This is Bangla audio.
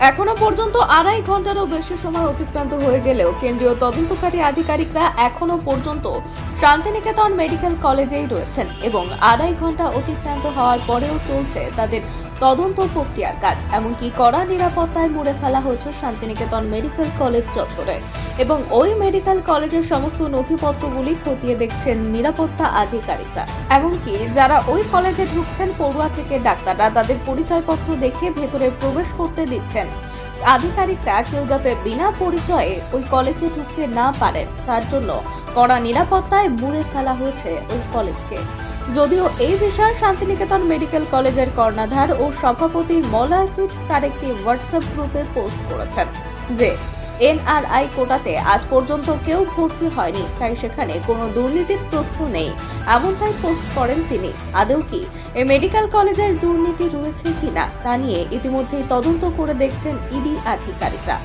এখনও পর্যন্ত আড়াই ঘন্টারও বেশি সময় অতিক্রান্ত হয়ে গেলেও কেন্দ্রীয় তদন্তকারী আধিকারিকরা এখনও পর্যন্ত শান্তিনিকেতন মেডিকেল কলেজেই রয়েছেন এবং আড়াই ঘণ্টা অতিক্রান্ত হওয়ার পরেও চলছে তাদের তদন্ত প্রক্রিয়ার কাজ। এমনকি কড়া নিরাপত্তায় মুড়ে ফেলা হয়েছে শান্তিনিকেতন মেডিকেল কলেজ চত্বরে। এবং ওই মেডিকেল কলেজের সমস্ত নথিপত্রগুলি খতিয়ে দেখছেন নিরাপত্তা আধিকারিকরা। এমনকি যারা ওই কলেজে ঢুকছেন পড়ুয়া থেকে ডাক্তাররা, তাদের পরিচয়পত্র দেখে ভেতরে প্রবেশ করতে দিচ্ছেন। আধিকারিকরা কেউ যাতে বিনা পরিচয়ে ওই কলেজে ঢুকতে না পারেন, তার জন্য কড়া নিরাপত্তায় মুড়ে ফেলা হয়েছে ওই কলেজকে। যদিও এই বিষয়ে শান্তিনিকেতন মেডিকেল কলেজের কর্ণাধার ও সভাপতি মলয়প্রীত তার একটি হোয়াটসঅ্যাপ গ্রুপে পোস্ট করেছেন যে, এনআরআই কোটাতে আজ পর্যন্ত কেউ ভর্তি হয়নি, তাই সেখানে কোনো দুর্নীতির প্রশ্ন নেই, এমনটাই পোস্ট করেন তিনি। আদৌ কি এই মেডিকেল কলেজের দুর্নীতি রয়েছে কিনা তা নিয়ে ইতিমধ্যেই তদন্ত করে দেখছেন ইডি আধিকারিকরা।